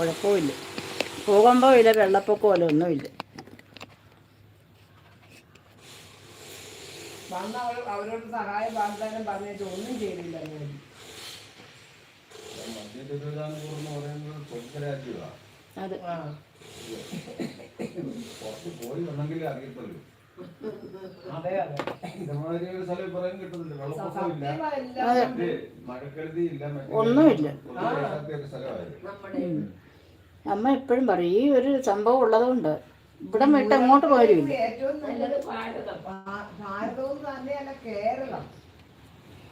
കുഴപ്പമില്ല. ഭൂകമ്പം ഇല്ല വെള്ളപ്പൊക്കമല്ല ഒന്നുമില്ല. വന്ന അവർ അവരോട് സഹായ വാഗ്ദാനം പറഞ്ഞിട്ട് ഒന്നും ചെയ്തില്ല അതെ. ഒന്നുമില്ല. അമ്മ എപ്പോഴും പറയും ഈ ഒരു സംഭവം ഉള്ളതുകൊണ്ട് ഇവിടെ വിട്ട് അങ്ങോട്ട് പോരുമില്ല ഏറ്റവും നല്ലത് ഭാരതം ഭാ- ഭാരതവും തന്നെയല്ല കേരളം.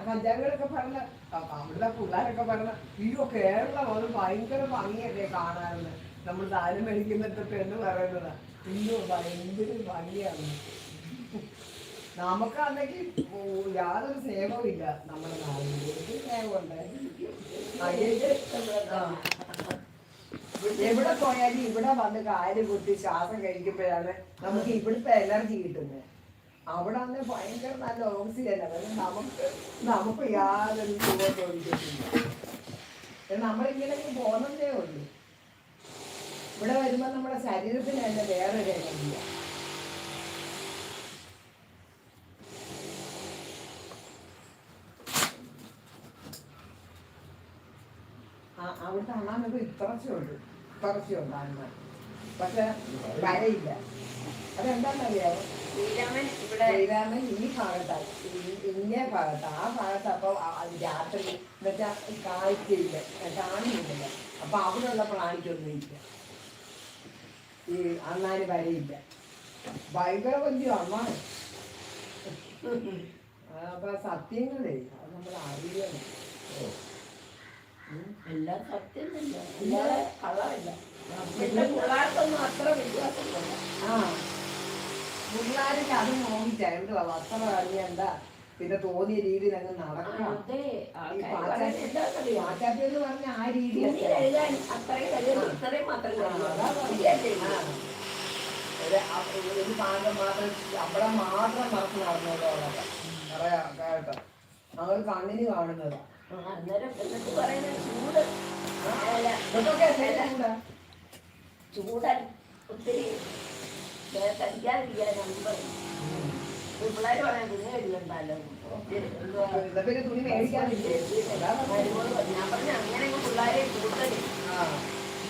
പഞ്ചാബികളൊക്കെ പറഞ്ഞ അപ്പൊ അവിടുത്തെ പിള്ളേരൊക്കെ പറഞ്ഞ അയ്യോ കേരളം അത് ഭയങ്കര ഭംഗിയല്ലേ നമ്മൾ താരം മേടിക്കുന്നിട്ട് എന്ന് പറയുന്നത്. അയ്യോ ഭയങ്കര ഭംഗിയാണ്. നമുക്കാണെങ്കിൽ ഓ, യാതൊരു സ്നേഹവും ഇല്ല നമ്മുടെ നാടിന് ഒരു സ്നേഹമുണ്ട് ആ. എവിടെ പോയാലും ഇവിടെ വന്ന് കാൽ കുത്തി ശ്വാസം കഴിക്കുമ്പോഴാണ് നമുക്ക് ഇവിടുത്തെ എനർജി കിട്ടുന്നത്. അവിടെ അന്ന് ഭയങ്കര നല്ല ഓക്സിജൻ ആണ്. നമുക്ക് നമുക്ക് യാതൊരു സുഖം തോന്നിച്ചിട്ടില്ല നമ്മളിങ്ങനെ പോകുന്നതേ ഉള്ളൂ. ഇവിടെ വരുമ്പോൾ നമ്മുടെ ശരീരത്തിന് തന്നെ വേറൊരു എനർജിയാണ് അവിടുത്തെ അണ്ണാനൊക്കെ ഇത്രച്ചുണ്ട് ഇത്രച്ചുണ്ട് അണ്ണ പക്ഷെ വരയില്ല. അതെന്താണെന്നറിയാമോ ശ്രീരാമൻ ഇവിടെ ശ്രീരാമൻ ഈ ഭാഗത്താണ് ഇന്ന ഭാഗത്ത്. ആ ഭാഗത്ത് അപ്പൊ രാത്രി എന്നുവെച്ചാ കാഴ്ചയില്ല കാണുന്നില്ല അപ്പൊ അവിടെയുള്ള പ്രാണിക്കൊന്നും ഇല്ല. ഈ അന്നാൽ വരയില്ല. ഭയങ്കര വലിയ അമ്മാണ് അപ്പൊ സത്യങ്ങളേ അത് നമ്മൾ അറിയണം. എല്ലാം സത്യം തന്നെ അല്ലാതെ കള്ളമില്ല പിന്നെ പിള്ളേർക്കൊന്നും അത്ര വിശ്വാസമില്ല. ആ. പിള്ളേർക്ക് അത് നോക്കിച്ചാ എന്തുവാ വസ്ത്രം അറിയണ്ട പിന്നെ തോന്നിയ രീതിയിൽ അങ്ങ് നടക്കണം. എന്ന് പറഞ്ഞ ആ മാത്രം? ഒരു അവിടെ മാത്രം മറച്ച് നടന്നതോളൊക്കെ പറയാ കേട്ടോ. അവർ കണ്ണിന് കാണുന്നതാ. അന്നേരം എന്നിട്ട് പറയുന്ന ചൂട്. ചൂടൻ ഒത്തിരി ധരിക്കാതിരിക്കാനാണ് പറയും പിള്ളേർ പറയാൻ തുണി. ഞാൻ പറഞ്ഞു അങ്ങനെ പിള്ളേരെ കൂടുതൽ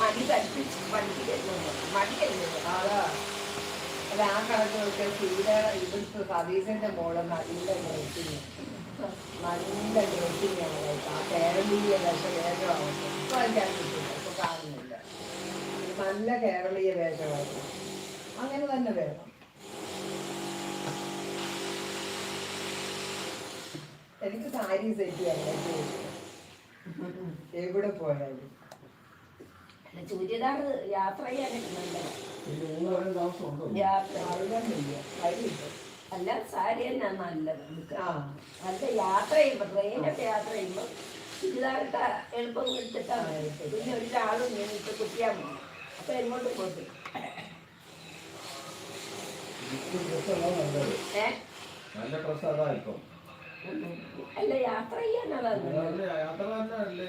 മടി പഠിപ്പിച്ച് പഠിപ്പിക്കുന്നു മടിക്കല്ലേ അതാ. ആ കണക്കൊക്കെ സീതയുടെ ഇവിടുത്തെ സതീശന്റെ മോൾ ഡ്രസ്സിങ് നല്ല ഡ്രസ്സിങ്ങാണ് ആ കേരളീയ വേഷവേഷമാണ് ഇപ്പൊ എനിക്ക് കിട്ടില്ല ഇപ്പൊ കാണുന്നില്ല നല്ല കേരളീയ വേഷമായിരുന്നു അങ്ങനെ തന്നെ വേണം എനിക്ക് സാരി സെറ്റ് ചെയ്യാൻ എവിടെ പോയാലും. ചുരിദാർ യാത്ര ചെയ്യാൻ യാത്ര. അറിയാനില്ല വഴിയില്ല അല്ല സാരി തന്നെ നല്ലത്. ആ. അല്ല യാത്ര ചെയ്യുമ്പോൾ ട്രെയിനൊക്കെ യാത്ര ചെയ്യുമ്പോൾ ചുരിദാറിട്ട് എളുപ്പം എടുത്തിട്ടാണ് പിന്നെ ഒരാളും ഇങ്ങനെ ഇട്ട് കുത്തിയാൽ മതി. അപ്പൊ എങ്ങോട്ട് നല്ല ഇപ്പം അല്ല യാത്ര ചെയ്യാൻ യാത്ര തന്നെ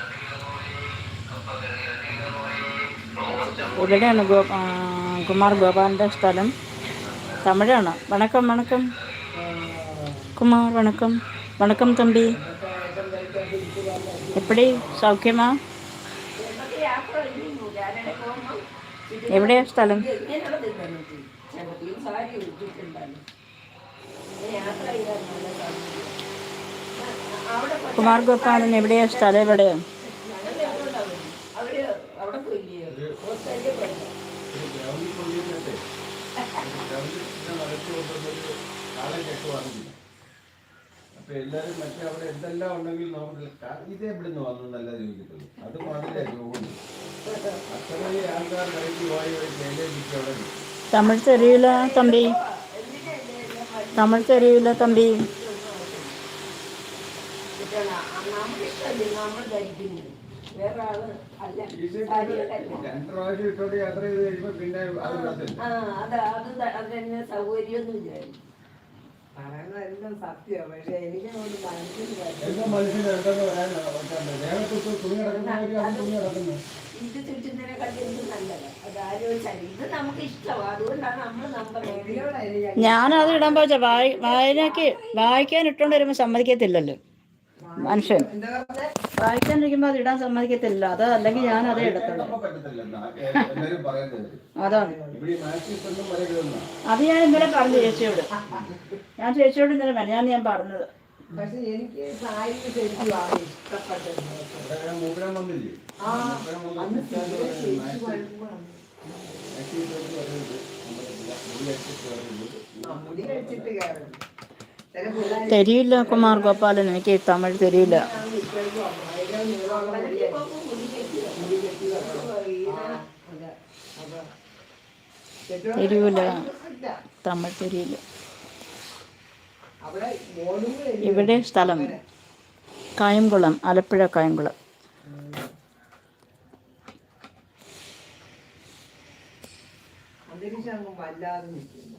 എവിടെയാണ് ഗോ കുമാർ ഗോപാലിന്റെ സ്ഥലം തമിഴാണ്. വണക്കം വണക്കം. കുമാർ വണക്കം. വണക്കം തമ്പി. എപ്പടി? സൗഖ്യമാ? എവിടെയാ സ്ഥലം? കുമാർ ഗോപാലൻ എവിടെയാ സ്ഥലം എവിടെയാ അപ്പൊ എല്ലാരും മറ്റേ അവിടെ എന്തെല്ലാം ഉണ്ടെങ്കിൽ നമുക്ക് ഇത് എവിടെ നിന്ന് വന്നു നല്ല ചോദിക്കത്തുള്ളൂ. അത് മാത്രമേ രോഗം. അത്രയും ആൾക്കാർ കഴിച്ച് പോയി ഒരു കേന്ദ്രീകരിച്ച് അവിടെ. തമിഴ് തെരിയില്ല തമ്പി. തമിഴ് തെരിയില്ല തമ്പി. നമ്മൾ ധരിക്കുന്നത് വേറെ ആൾ അല്ല ഇത് കാര്യമല്ല രണ്ട് പ്രാവശ്യം ഇട്ടോണ്ട് യാത്ര ചെയ്ത് കഴിയുമ്പോ പിന്നെ അത് ഇടത്തില്ല ആ അത് അത് ത- അത് തന്നെ സൗകര്യമൊന്നും ഇല്ലായിരുന്നു. പറയുന്നതെല്ലാം സത്യമാണ് പക്ഷെ എനിക്ക് അങ്ങോട്ട് മനസ്സിൽ വരും എന്തോ മനുഷ്യന് എന്തെന്ന് പറയാനാണ് പറ്റാണ്ട് ദേഹത്തൊക്കെ തുണി കിടക്കുന്നവര് അത് തുണി കിടക്കുന്നു ഇത് ചുറ്റുന്നതിനെ കണ്ട് ഇത് നല്ലത്. അത് ആലോചിച്ചാൽ ഇത് നമുക്ക് ഇഷ്ടമാണ് അതുകൊണ്ടാണ് നമ്മൾ നമ്പർ ഇതിനോടായിരുന്നു ഞാനത് ഇടാൻ പോച്ച വായി വായനക്ക് വായിക്കാൻ ഇട്ടോണ്ട് വരുമ്പോ സമ്മതിക്കത്തില്ലല്ലോ. മനുഷ്യൻ. വായിക്കാനിരിക്കുമ്പോ അത് ഇടാൻ സമ്മതിക്കത്തില്ല അത് അല്ലെങ്കിൽ ഞാൻ അതേ എടുത്തുള്ളൂ അതാണ്. അത് ഞാൻ ഇന്നലെ പറഞ്ഞു ചേച്ചിയോട്. ഞാൻ ചേച്ചിയോട് ഇന്നലെ മനയാണ് ഞാൻ പറഞ്ഞത്. പക്ഷെ എനിക്ക് സാരി ശരിക്കും ആണ് ഇഷ്ടപ്പെട്ടത് ആ അന്ന് ചേച്ചി മുടി കഴിച്ചിട്ട് കയറും തെരിയില്ല കുമാർ ഗോപാലൻ എനിക്ക് തമിഴ് തെരിയില്ല. ഇല്ല. തമിഴ് തെരിയില്ല. ഇവിടെ സ്ഥലം കായംകുളം ആലപ്പുഴ കായംകുളം അന്തരീക്ഷം വല്ലാതെ നിൽക്കുന്നു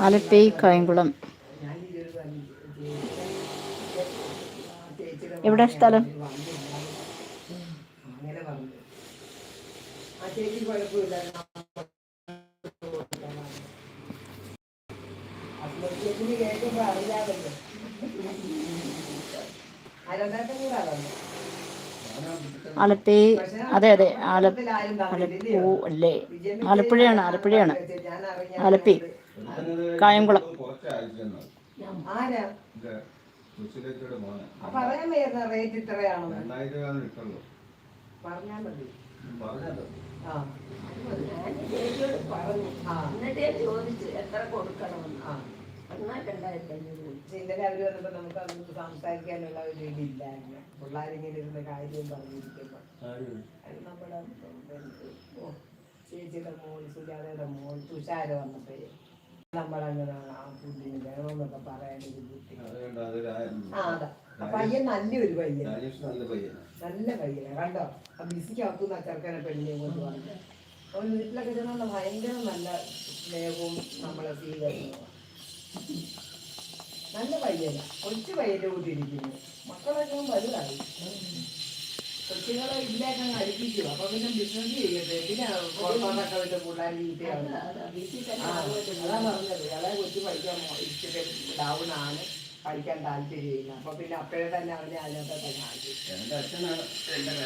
ആലപ്പി കായംകുളം എവിടെ സ്ഥലം? വന്നില്ല. അങ്ങനെ പറഞ്ഞു ആ ചേച്ചി കുഴപ്പമില്ല. അറിയാമല്ലോ പറഞ്ഞു ആലപ്പി അതെ അതെ ആലപ്പൂ അല്ലേ? ആലപ്പുഴയാണ് ആലപ്പുഴയാണ്. ആലപ്പി. കായംകുളം. പറയാൻ വരുന്ന റേറ്റ് ഇത്രയാണോ രണ്ടായിരം ആണ് ഇട്ടുള്ളൂ. പറഞ്ഞാൽ മതി. ആ. ചേച്ചിയോട് പറഞ്ഞു. എന്നിട്ട് ഞാൻ ചോദിച്ചു എത്ര കൊടുക്കണമെന്ന്. ആ. എന്നാൽ രണ്ടായിരത്തി അഞ്ഞൂറ് ഇന്നലെ അവർ വന്നപ്പോ നമുക്ക് അതൊന്നും സംസാരിക്കാനുള്ള ഒരു ഇതില്ലായിരുന്നു. പിള്ളേരിങ്ങനെ ഇരുന്ന കാര്യം പറഞ്ഞിരിക്കുമ്പോ. അത് നമ്മുടെ ഓ, ചേച്ചിയുടെ മോൾ സുജാതയുടെ മോൾ തുഷാര വന്നപ്പോഴേ നമ്മളങ്ങനെ ആ പുല്ലിന് വേണമെന്നൊക്കെ പറയാനൊരു ബുദ്ധി. ആ അതാ. പയ്യൻ നല്ലൊരു പയ്യൻ നല്ല പയ്യനാ കണ്ടോ? ആ ബിസിക്കകത്തുനിന്ന് ആ ചെറുക്കനെ പെണ്ണിനെ കൊണ്ട് വന്നത്. അവൻ വീട്ടിലൊക്കെ ചെന്നാൽ ഭയങ്കര നല്ല സ്നേഹവും നമ്മളെ സ്വീകരണവും നല്ല പയ്യനാ. കൊച്ചു പയ്യന്റെ കൂട്ടിയിരിക്കുന്നു മക്കളൊക്കെ വലുതായി. കൊച്ചുങ്ങളെ ഇതിലേക്ക് അങ്ങ് അടുപ്പിച്ചു. അപ്പൊ പിന്നെ ബിസിനസ് ചെയ്യട്ടെ? പിന്നെ പുറത്തോട്ടൊക്കെ വിട്ട് പിള്ളേർ വീട്ടിലാണ് അതാ, പറഞ്ഞത്. അതായത് കൊച്ചു പഠിക്കാൻ മോ- ഡൗൺ ആണ്. പഠിക്കാൻ താല്പര്യമില്ല. അപ്പൊ പിന്നെ അപ്പോഴേ തന്നെ അവനെ അതിനകത്ത്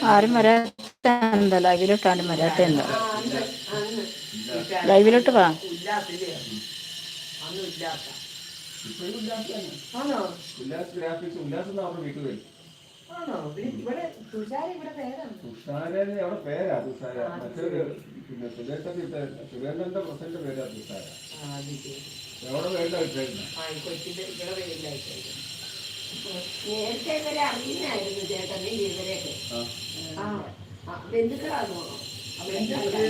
ആരും വരാത്ത ലൈവിലോട്ട് ആരും വരാത്ത എന്താ? ലൈവിലോട്ട് വാ. ആണോ. ഇവിടെ- ഇവിടെ തുഷാര ഇവിടെ പേരാണ്. തുഷാര അവിടെ പേരാ തുഷാര. മറ്റൊരു പിന്നെ സുരേഷ് സുരേന്ദ്രന്റെ പ്രസന്റ് പേരാ തുഷാര. എവിടെ വേണ്ട ആ ഇവിടെ പേരിലായിട്ട് നേരത്തെ ഇവരെ അറിയുന്നായിരുന്നു ചേട്ടനെ ഇവരെയൊക്കെ. ആ. ആ, ബന്ധുക്കളാണോ ബന്ധുക്കൾ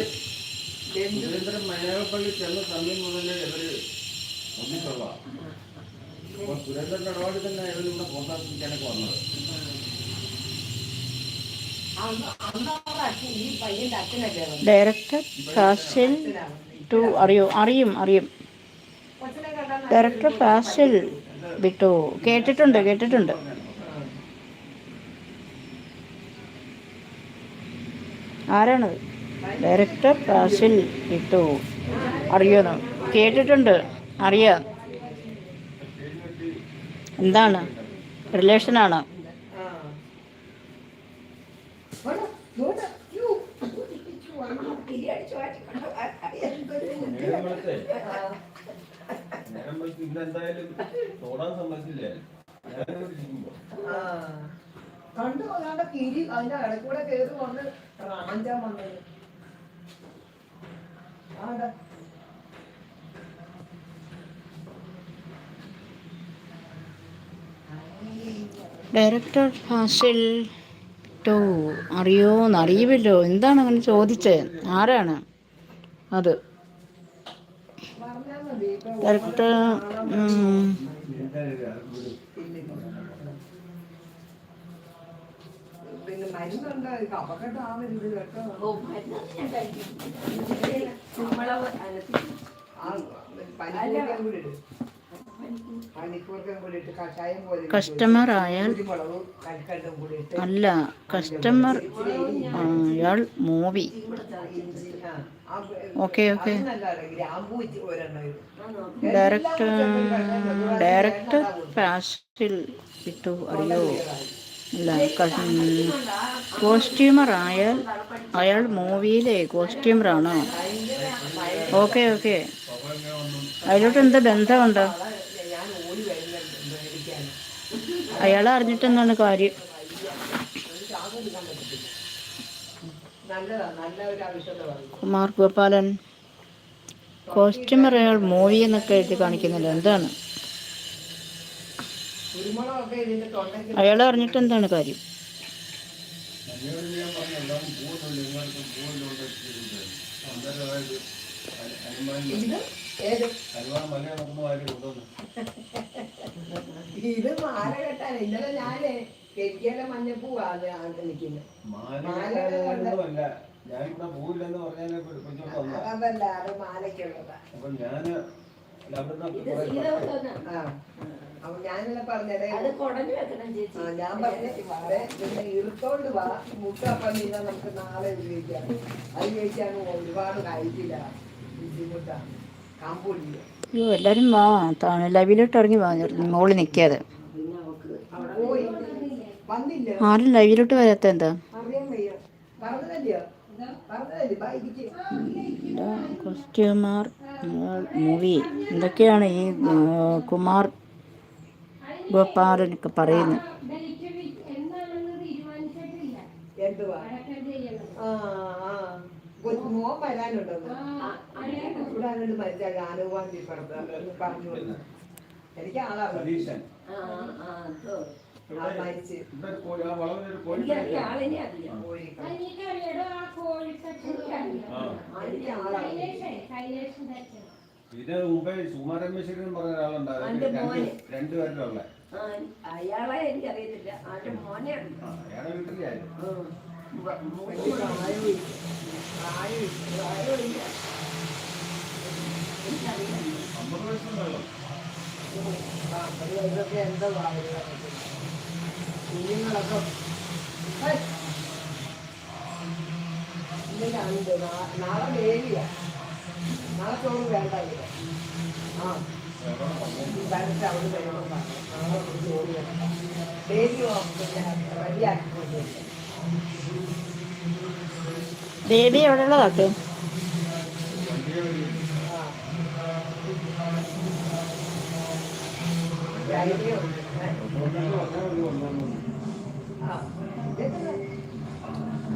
ബന്ധു സുരേന്ദ്രൻ മലയാളപ്പള്ളി ചെന്ന സമയം മുതലേ ഇവർ ഒന്നിച്ചുള്ള അപ്പൊ സുരേന്ദ്രന്റെ ഇടപാടിൽ തന്നെ ഇവർ ഇവിടെ പ്രോത്സാഹിപ്പിക്കാനൊക്കെ വന്നത്. അന്ന് അന്ന് അവരുടെ അച്ഛൻ ഈ പയ്യന്റെ അച്ഛനല്ലേ വന്നത്? ഡയറക്ടർ. ടു അറിയോ അറിയും അറിയും. ഡയറക്ടർ ഫാസിൽ വിട്ടു. കേട്ടിട്ടുണ്ട് കേട്ടിട്ടുണ്ട്. ആരാണത്? ഡയറക്ടർ ഫാസിൽ വിട്ടു. അറിയോന്ന് കേട്ടിട്ടുണ്ട്. അറിയാം. എന്താണ്? റിലേഷനാണോ കണ്ടു? വന്നാണ്ട് കിരി അതിന്റെ ഇടയ്ക്കൂടെ കയറി വന്ന് റാഞ്ചാൻ വന്നത്. ഡയറക്ടർ ഫാസിൽ ടോ അറിയോ അറിയില്ലോ എന്താണ് അങ്ങനെ ചോദിച്ചത് ആരാണ്? അത്. ഉം, പിന്നെ മരുന്നുണ്ട്? കപക്കെട്ടാവരുത് കേട്ടോ. കൂടി കസ്റ്റമർ ആയാൽ അല്ല കസ്റ്റമർ അയാൾ movie. Okay okay. Direct direct Fazil ഇട്ടു അറിയോ? അല്ല കോസ്റ്റ്യൂമർ ആയാൽ അയാൾ മൂവിയിലെ കോസ്റ്റ്യൂമറാണോ? Okay okay. അതിലോട്ട് എന്താ ബന്ധമുണ്ട്? അയാൾ അറിഞ്ഞിട്ടെന്നാണ് കാര്യം. കുമാർ ഗോപാലൻ കോസ്റ്റ്യൂമർ അയാൾ മൂവി എന്നൊക്കെ എഴുതി കാണിക്കുന്നില്ല? എന്താണ്? അയാൾ അറിഞ്ഞിട്ട് എന്താണ് കാര്യം? ഇത് ഏത്? അനുമാനം മല നടക്കുന്ന കാര്യം കൊണ്ടുവന്നു ഇത് മാല കെട്ടാൻ ഇന്നലെ ഞാൻ കെരിക്കയിലെ ആണ്ട് നിൽക്കുന്നത് മാലയൊന്നുമല്ല ഞാനിവിടെ പോയില്ലെന്ന് പറഞ്ഞാൽ അതല്ല അത് മാലയ്ക്കുള്ളതാ അപ്പൊ ഞാൻ പറഞ്ഞതേ. ഞാൻ പറഞ്ഞ ഇറുത്തോണ്ട് വാ. മുട്ട നമുക്ക് നാളെ ഉപയോഗിക്കാം അത് ചോദിച്ചാണ് ഒരുപാട് കഴിക്കില്ല ബുദ്ധിമുട്ടാണ്. കമ്പൂടില്ല അയ്യോ എല്ലാവരും വാ. താണ് ലൈവിലോട്ട് ഇറങ്ങി വാങ്ങി മോളിൽ നിൽക്കാതെ ആരും ലൈവിലോട്ട് വരാത്ത എന്താ? കുമാർ മൂവി എന്തൊക്കെയാണ് ഈ കുമാർ ഗോപാലനൊക്കെ പറയുന്നത്? ആ മോൻ വരാനുണ്ടെന്ന് ഇവിടെ മരിച്ച ഗാനവാണ്ടി പറഞ്ഞു. എനിക്ക് ആളാണ് മുമ്പേ സുകുമാരമേശ്വരൻ എന്ന് പറഞ്ഞ ഒരാളുണ്ടായിരുന്നു. രണ്ടുപേരുടെ അയാളെ എനിക്കറിയത്തില്ല. അയാളെ വീട്ടിലായിരുന്നു. വലിയ ഇതൊക്കെ എന്താ പറയുക കുഞ്ഞുങ്ങളൊക്കെ നാ- നാളെ വേലിയാ നാളെ ചോറ് വേണ്ട ഇവിടെ ആ. ഇതായിട്ട് അവിടെ പറഞ്ഞു നാളെ ചോറ് വേണ്ട വേലി പിന്നെ റെഡിയാക്കിക്കൊണ്ട് ബേബി എവിടെയുള്ള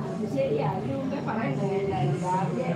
അത് ശരി അതിന് മുമ്പേ പറയണ്ടേ രാവിലെ